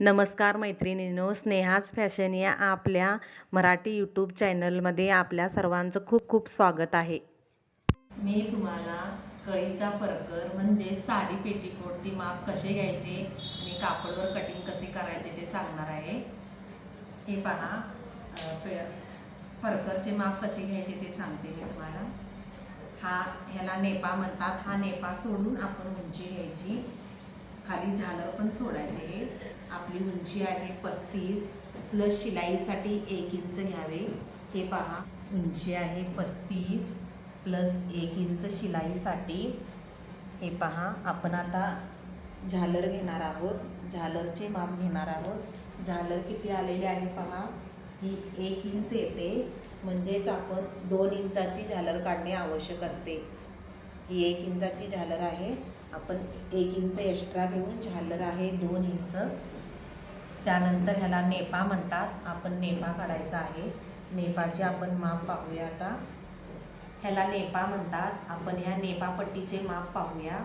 नमस्कार मैत्रिणींनो स्नेहाच फॅशन या आपल्या मराठी यूट्यूब चॅनलमध्ये आपल्या सर्वांचं खूप खूप स्वागत आहे. मी तुम्हाला कळीचा परकर म्हणजे साडी पेटीकोटची माप कसे घ्यायचे आणि कापडवर कटिंग कसे करायचे ते सांगणार आहे. हे पहा परकरचे माप कसे घ्यायचे ते सांगते मी तुम्हाला. हा ह्याला नेपा म्हणतात. हा नेपा सोडून आपण उंची घ्यायची. खाली झालर पण सोडायचे हे. आपली उंची आहे पस्तीस प्लस शिलाईसाठी एक इंच घ्यावे हे पहा उंची आहे पस्तीस प्लस एक इंच शिलाईसाठी. हे पहा आपण आता झालर घेणार आहोत. झालरचे माप घेणार आहोत. झालर किती आलेले आहे पहा ही एक इंच येते. म्हणजेच आपण दोन इंचाची झालर काढणे आवश्यक असते. ही एक इंचाची झालर आहे. आपण एक इंच एक्स्ट्रा घेऊन झालर आहे दोन इंच. त्यानंतर ह्याला नेपा म्हणतात. आपण नेपा काढायचा आहे. नेपाचे आपण माप पाहूया आता. ह्याला नेपा म्हणतात. आपण ह्या नेपापट्टीचे माप पाहूया.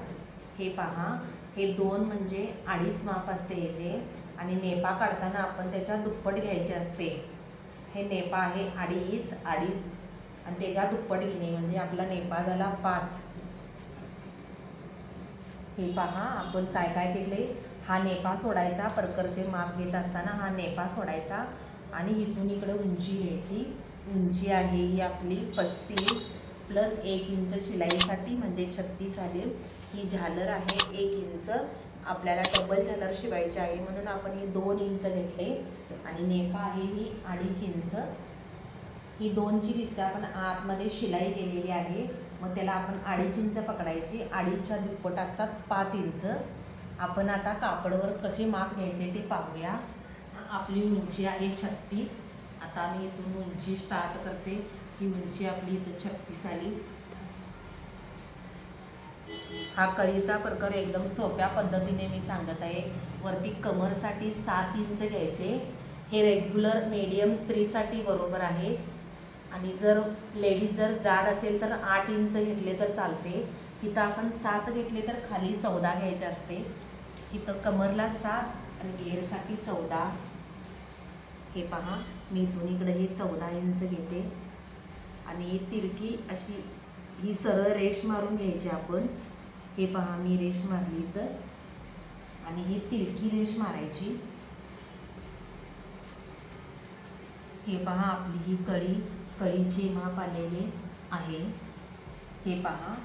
हे पहा. हे दोन म्हणजे अडीच माप असते याचे आणि नेपा काढताना आपण त्याच्या दुप्पट घ्यायचे असते. हे नेपा आहे अडीच अडीच. आणि त्याच्या दुप्पट घेणे म्हणजे आपला नेपा झाला पाच. हे पहा. आपण काय काय केले हा नेपा सोडायचा परकरचे माप घेत असताना हा नेपा सोडायचा. आणि इथून इकडं उंची घ्यायची. उंची आहे ही आपली पस्तीस प्लस एक इंच शिलाईसाठी म्हणजे छत्तीस आली. ही झालर आहे एक इंच. आपल्याला डबल झालर शिवायची आहे म्हणून आपण हे दोन इंच घेतले. आणि नेपा आहे ही अडीच इंच. ही दोनची दिसते आपण आतमध्ये शिलाई केलेली आहे. मग त्याला आपण अडीच इंच पकडायची. अडीचच्या दुप्पट असतात पाच इंच. आपण आता कापडवर कसे माप घ्यायचे ते पाहूया. आपली उंची आहे छत्तीस. आता मी इथून उंची स्टार्ट करते. ही उंची आपली इथं छत्तीस आली. हा कळीचा प्रकार एकदम सोप्या पद्धतीने मी सांगत आहे. वरती कमरसाठी सात इंच घ्यायचे. हे रेग्युलर मीडियम स्त्रीसाठी बरोबर आहे. आणि जर लेडीज जर जाड असेल तर आठ इंच घेतले तर चालते. इथं आपण सात घेतले तर खाली चौदा घ्यायचे असते. इथं कमरला सात आणि गेअरसाठी चौदा. हे पहा मी इथून इकडे हे चौदा इंच घेते. आणि तिरकी अशी ही सरळ रेष मारून घ्यायची आपण. हे पहा मी रेष मारली तर आणि ही तिरकी रेष मारायची. हे पहा आपली ही कळी कळीचे माप आलेले आहे. हे पहा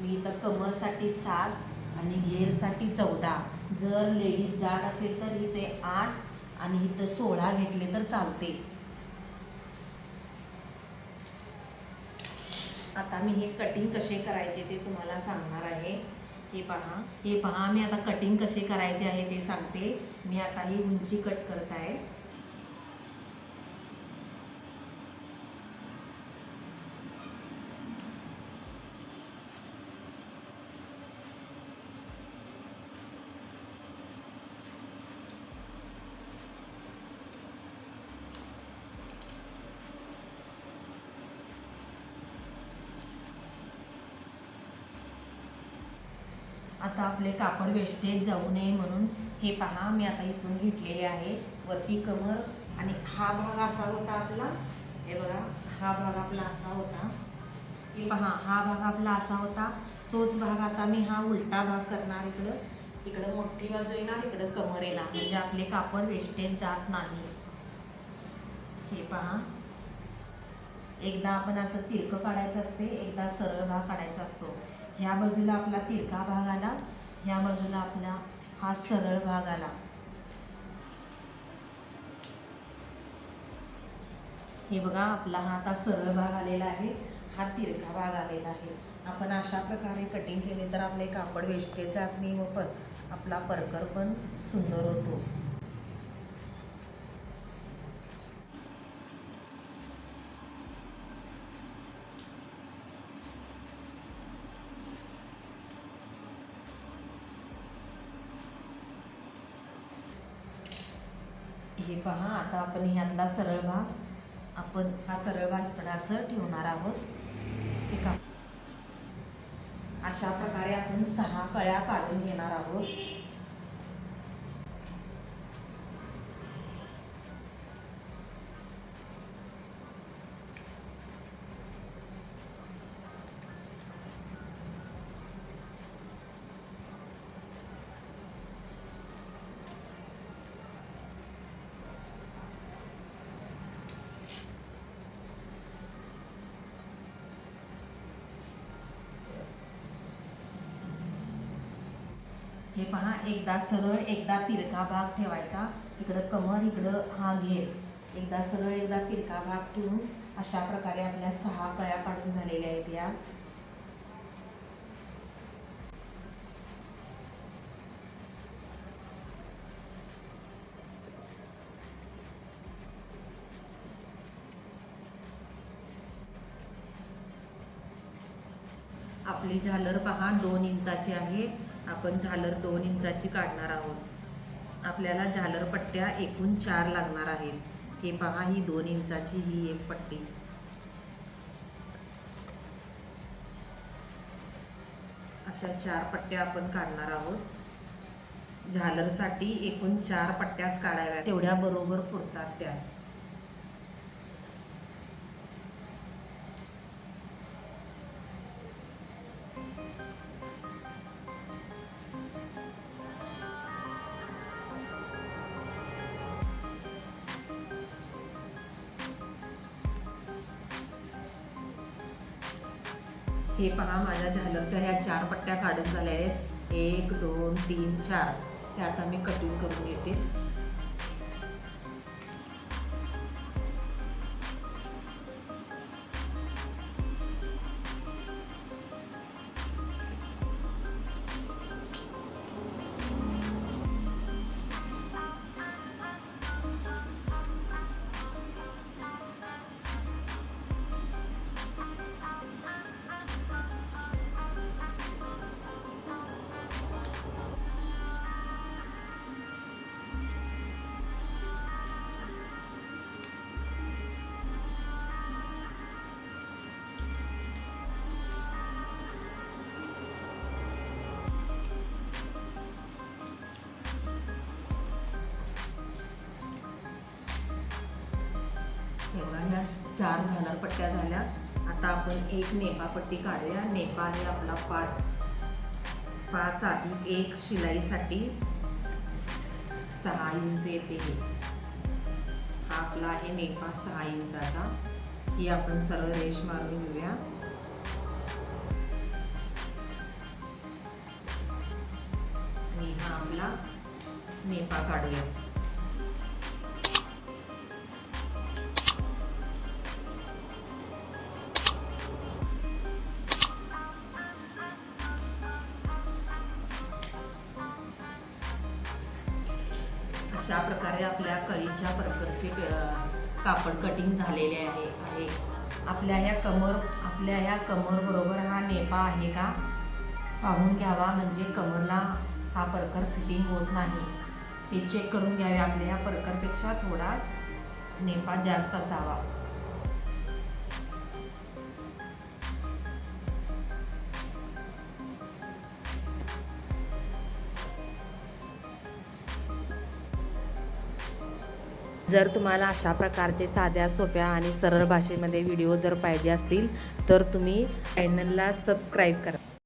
मी इथं कमरसाठी सात आणि घेरसाठी चौदा. जर लेडीज जाड असेल तर इथे आठ आणि इथं सोळा घेतले तर चालते. आता मी हे कटिंग कसे करायचे ते तुम्हाला सांगणार आहे. हे पहा. हे पहा मी आता कटिंग कसे करायचे आहे ते सांगते. मी आता ही उंची कट करत आहे आता आपले कापड वेस्टेज जाऊ नये म्हणून हे पहा मी आता इथून घेतलेले आहे. वरती कमर आणि हा भाग असा होता आपला. हे बघा हा भाग आपला असा होता. हे पहा हा भाग आपला असा होता. तोच भाग आता मी हा उलटा भाग करणार इकडं. इकडं मोठी बाजू येणार इकडं कमर येणार म्हणजे आपले कापड वेस्टेज जात नाही. हे पहा. एकदा आपण असं तिरकं काढायचं असते एकदा सरळ भाग काढायचा असतो. ह्या बाजूला आपला तिरका भाग आला ह्या बाजूला आपला हा सरळ भाग आला. हे बघा आपला हा आता सरळ भाग आलेला आहे हा तिरका भाग आलेला आहे. आपण अशा प्रकारे कटिंग केले तर आपले कापड वेस्टेज जात नाही व पण आपला परकर पण सुंदर होतो. हे पहा आता आपण ह्यातला सरळ भाग आपण हा सरळ भाग इकडं असं ठेवणार आहोत. अशा प्रकारे आपण सहा कळ्या काढून घेणार आहोत. हे पहा एकदा सरळ एकदा तिरका भाग ठेवायचा. इकडं कमर इकडं हा घेर. एकदा सरळ एकदा तिरका भाग ठेवून अशा प्रकारे आपल्या सहा कळ्या काढून झालेल्या आहेत या. आपली झालर पहा दोन इंचाची आहे. आपण झालर दोन इंचाची काढणार आहोत. आपल्याला झालर पट्ट्या एकूण चार लागणार आहेत. हे पहा ही दोन इंचाची ही एक पट्टी. अशा चार पट्ट्या आपण काढणार आहोत. झालरसाठी एकूण चार पट्ट्याच काढाव्या तेवढ्या बरोबर पुरतात त्या. हे पहा माझ्या तर ह्या चार पट्ट्या काढून झाल्या आहेत. एक दोन तीन चार. हे आता मी कटिंग करून घेते ह्या चार झालर पट्ट्या झाल्या. आता आपण एक नेपापट्टी काढूया. नेपा आहे आपला पाच पाच आधी एक शिलाईसाठी सहा इंच येते हे. हा आपला आहे नेपा सहा इंचाचा. ही आपण सरळ रेश मारून घेऊया. आणि हा आपला नेपा काढूया. अशा प्रकारे आपल्या कळीच्या प्रकारचे कापड कटिंग झालेले आहे आहे. आपल्या ह्या कमर आपल्या ह्या कमरबरोबर हा नेपा आहे का? पाहून घ्यावा म्हणजे कमरला हा परकर फिटिंग होत नाही. हे चेक करून घ्यावे आपल्या ह्या परकरपेक्षा थोडा नेपा जास्त असावा. जर तुम्हाला अशा प्रकारचे साध्या सोप्या आणि सरळ भाषेमध्ये व्हिडिओ जर पाहिजे असतील तर तुम्ही चॅनलला सबस्क्राईब करा.